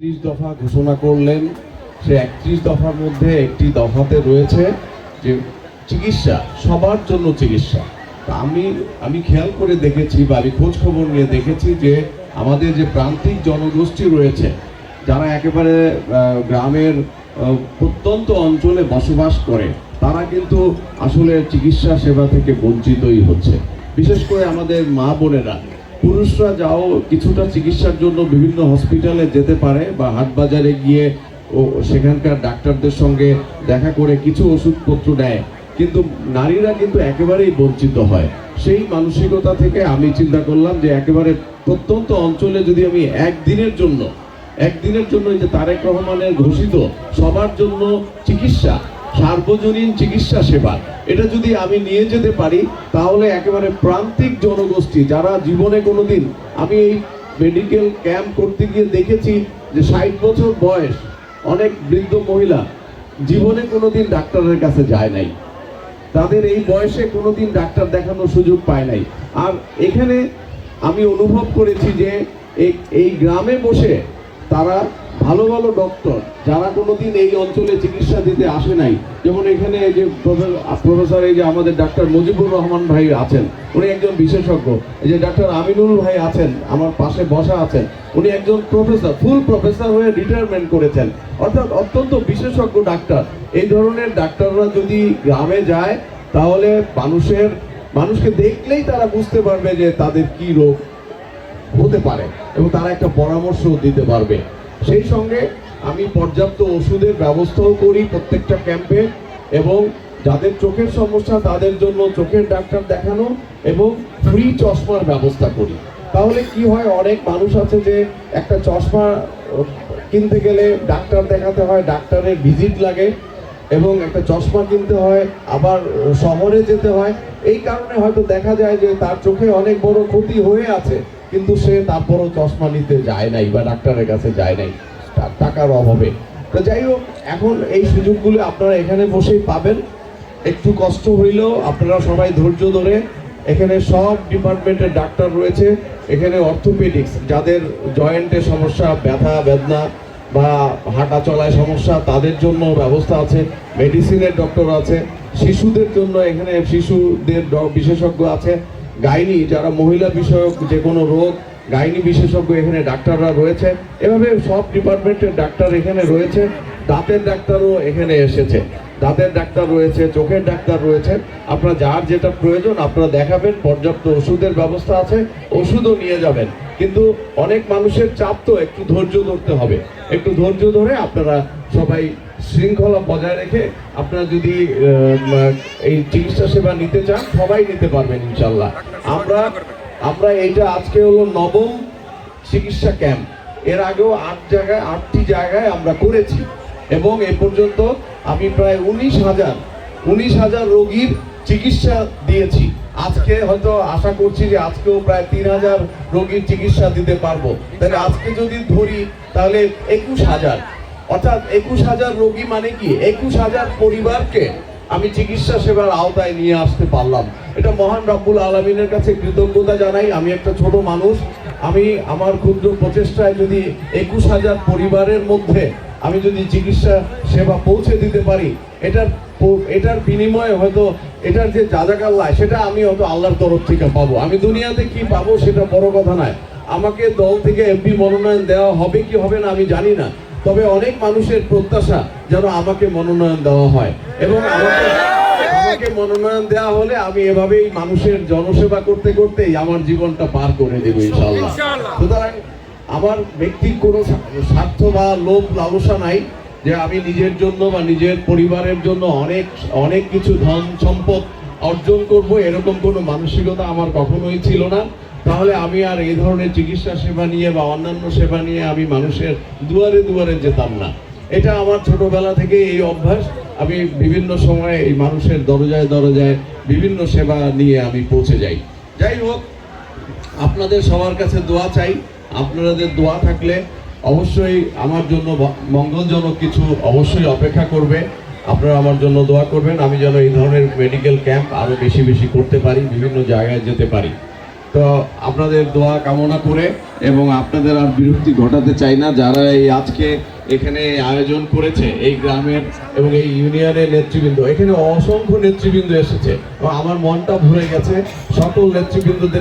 ত্রিশ দফা ঘোষণা করলেন। সে একত্রিশ দফার মধ্যে একটি দফাতে রয়েছে যে চিকিৎসা, সবার জন্য চিকিৎসা। আমি আমি খেয়াল করে দেখেছি বা আমি খোঁজ খবর নিয়ে দেখেছি যে আমাদের যে প্রান্তিক জনগোষ্ঠী রয়েছে, যারা একেবারে গ্রামের প্রত্যন্ত অঞ্চলে বসবাস করে, তারা কিন্তু আসলে চিকিৎসা সেবা থেকে বঞ্চিতই হচ্ছে। বিশেষ করে আমাদের মা বোনেরা। পুরুষরা যাও, কিছুটা চিকিৎসার জন্য বিভিন্ন হসপিটালে যেতে পারে বা হাট বাজারে গিয়ে ও সেখানকার ডাক্তারদের সঙ্গে দেখা করে কিছু ওষুধপত্র নেয় কিন্তু নারীরা কিন্তু একেবারেই বঞ্চিত হয়। সেই মানসিকতা থেকে আমি চিন্তা করলাম যে একেবারে প্রত্যন্ত অঞ্চলে যদি আমি একদিনের জন্য একদিনের জন্য যে তারেক রহমানের ঘোষিত সবার জন্য চিকিৎসা, সার্বজনীন চিকিৎসা সেবা এটা যদি আমি নিয়ে যেতে পারি, তাহলে একেবারে প্রান্তিক জনগোষ্ঠী যারা জীবনে কোনোদিন আমি এই মেডিকেল ক্যাম্প করতে গিয়ে দেখেছি যে ষাট বছর বয়স অনেক বৃদ্ধ মহিলা জীবনে কোনো দিন ডাক্তারের কাছে যায় নাই। তাদের এই বয়সে কোনো দিন ডাক্তার দেখানোর সুযোগ পায় নাই। আর এখানে আমি অনুভব করেছি যে এই গ্রামে বসে তারা ভালো ভালো ডক্টর যারা কোনোদিন এই অঞ্চলে চিকিৎসা দিতে আসে নাই, যেমন এখানে যে প্রফে- প্রফেসর এই যে আমাদের ডাক্তার মুজিবুর রহমান ভাই আছেন, উনি একজন বিশেষজ্ঞ। এই যে ডাক্তার আমিনুল ভাই আছেন, আমার পাশে বসা আছেন, উনি একজন প্রফেসর ফুল প্রফেসর হয়ে রিটায়ারমেন্ট করেছেন। অর্থাৎ অত্যন্ত বিশেষজ্ঞ ডাক্তার এই ধরনের ডাক্তাররা যদি গ্রামে যায়, তাহলে মানুষের, মানুষকে দেখলেই তারা বুঝতে পারবে যে তাদের কি রোগ হতে পারে এবং তারা একটা পরামর্শ দিতে পারবে। সেই সঙ্গে আমি পর্যাপ্ত ওষুধের ব্যবস্থাও করি প্রত্যেকটা ক্যাম্পে এবং যাদের চোখের সমস্যা, তাদের জন্য চোখের ডাক্তার দেখানো এবং ফ্রি চশমার ব্যবস্থা করি। তাহলে কি হয়, অনেক মানুষ আছে যে একটা চশমা কিনতে গেলে ডাক্তার দেখাতে হয়, ডাক্তারের ভিজিট লাগে এবং একটা চশমা কিনতে হয়, আবার শহরে যেতে হয়। এই কারণে হয়তো দেখা যায় যে তার চোখে অনেক বড় ক্ষতি হয়ে আছে। কিন্তু সে তারপরও চশমা নিতে যায় নাই বা ডাক্তারের কাছে যায় নাই। টাকার অভাবে। তো যাই হোক, এখন এই সুযোগগুলো আপনারা এখানে বসেই পাবেন। একটু কষ্ট হইলেও আপনারা সবাই ধৈর্য ধরে এখানে সব ডিপার্টমেন্টের ডাক্তার রয়েছে। এখানে অর্থোপেডিক্স, যাদের জয়েন্টের সমস্যা, ব্যথা, বেদনা বা হাঁটা চলায় সমস্যা, তাদের জন্য ব্যবস্থা আছে। মেডিসিনের ডক্টর আছে। শিশুদের জন্য এখানে শিশুদের বিশেষজ্ঞ আছে। গাইনি, যারা মহিলা বিষয়ক যে কোনো রোগ, গাইনি বিশেষজ্ঞ এখানে ডাক্তাররা রয়েছে। এভাবে সব ডিপার্টমেন্টের ডাক্তার এখানে রয়েছে, দাঁতের ডাক্তারও এখানে এসেছে। দাঁতের ডাক্তার রয়েছে, চোখের ডাক্তার রয়েছে। আপনার যার যেটা প্রয়োজন আপনারা দেখাবেন, পর্যাপ্ত ওষুধের ব্যবস্থা আছে, ওষুধও নিয়ে যাবেন। কিন্তু অনেক মানুষের চাপ তো একটু ধৈর্য ধরতে হবে। একটু ধৈর্য ধরে আপনারা সবাই শৃঙ্খলা বজায় রেখে আপনারা যদি এই চিকিৎসা সেবা নিতে চান, সবাই নিতে পারবেন ইনশাল্লাহ। আমরা আমরা এইটা আজকে হলো নবম চিকিৎসা ক্যাম্প। এর আগেও আট জায়গায়, আটটি জায়গায় আমরা করেছি। এবং এ পর্যন্ত আমি প্রায় উনিশ হাজার উনিশ হাজার রোগীর চিকিৎসা দিয়েছি। আজকে হয়তো আশা করছি যে আজকেও প্রায় তিন হাজার রোগীর চিকিৎসা দিতে পারব। তাহলে আজকে যদি ধরি, তাহলে একুশ হাজার। অর্থাৎ একুশ হাজার রোগী মানে কি? একুশ হাজার পরিবারকে আমি চিকিৎসা সেবার আওতায় নিয়ে আসতে পারলাম। এটা মহান রব্বুল আলমিনের কাছে কৃতজ্ঞতা জানাই। আমি একটা ছোট মানুষ। আমি আমার ক্ষুদ্র প্রচেষ্টায় যদি একুশ হাজার পরিবারের মধ্যে আমি যদি চিকিৎসা সেবা পৌঁছে দিতে পারি, এটার এটার বিনিময়ে হয়তো এটার যে যাজাকাল্লায় সেটা আমি হয়তো আল্লাহর তরফ থেকে পাবো। আমি দুনিয়াতে কি পাবো সেটা বড় কথা নয়। আমাকে দল থেকে এমপি মনোনয়ন দেওয়া হবে কি হবে না আমি জানি না। তবে অনেক মানুষের প্রত্যাশা যেন আমাকে মনোনয়ন দেওয়া হয়। এবং আমাকে আমাকে মনোনয়ন দেওয়া হলে আমি এভাবেই মানুষের জনসেবা করতে করতেই আমার জীবনটা পার করে দেবো ইনশাল্লাহ সুতরাং আমার ব্যক্তির কোনো স্বার্থ বা লোভ লালসা নাই যে আমি নিজের জন্য বা নিজের পরিবারের জন্য অনেক অনেক কিছু ধন সম্পদ অর্জন করব, এরকম কোনো মানসিকতা আমার কখনোই ছিল না। তাহলে আমি আর এই ধরনের চিকিৎসা সেবা নিয়ে বা অন্যান্য সেবা নিয়ে আমি মানুষের দুয়ারে দুয়ারে যেতাম না। এটা আমার ছোটবেলা থেকে এই অভ্যাস। আমি বিভিন্ন সময়ে এই মানুষের দরজায় দরজায় বিভিন্ন সেবা নিয়ে আমি পৌঁছে যাই। যাই হোক, আপনাদের সবার কাছে দোয়া চাই। আপনাদের দোয়া থাকলে অবশ্যই আমার জন্য মঙ্গলজনক কিছু অবশ্যই অপেক্ষা করবে। আপনারা আমার জন্য দোয়া করবেন, আমি যেন এই ধরনের মেডিকেল ক্যাম্প আরও বেশি বেশি করতে পারি, বিভিন্ন জায়গায় যেতে পারি। তো আপনাদের দোয়া কামনা করে এবং আপনাদের আর বিরক্তি ঘটাতে চাই না, যারা এই আজকে এখানে আয়োজন করেছে, এই গ্রামের এবং এই ইউনিয়নের নেতৃবৃন্দ, এখানে অসংখ্য নেতৃবৃন্দ এসেছে। আমার মনটা ভরে গেছে, সকল নেতৃবৃন্দদের